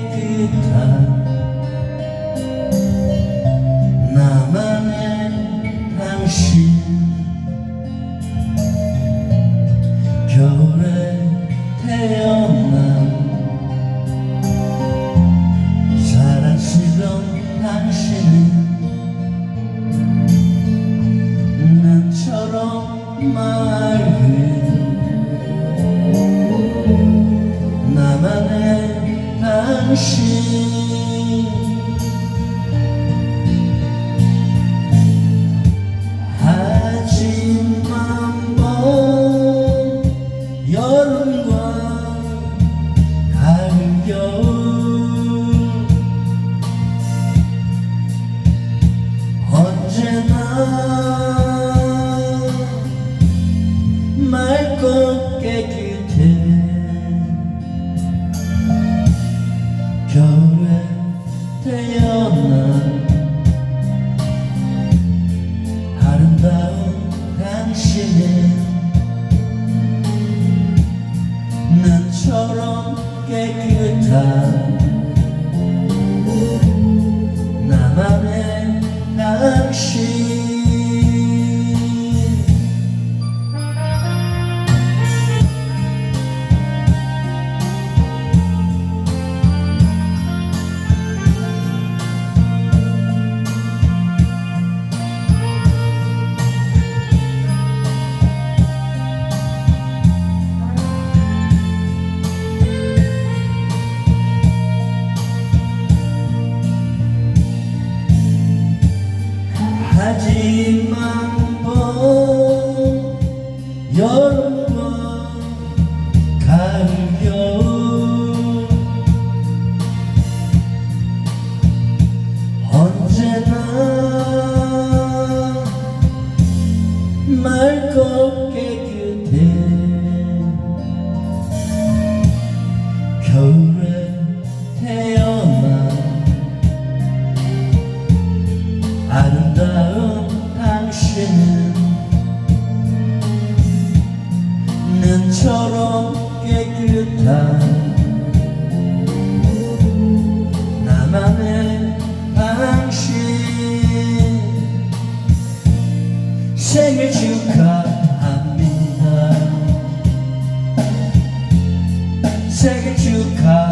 깨끗한 나만의 당신. 겨울에 태어난 사랑스러운 당신은 난처럼 말해 那是。 태어난 아름다운 당신은 눈처럼 깨끗한 하지만 봄 여름과 가을 언제나 맑고 깨끗해 겨울 눈처럼 깨끗한 나만의 당신 생일 축하합니다. 생일 축하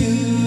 you.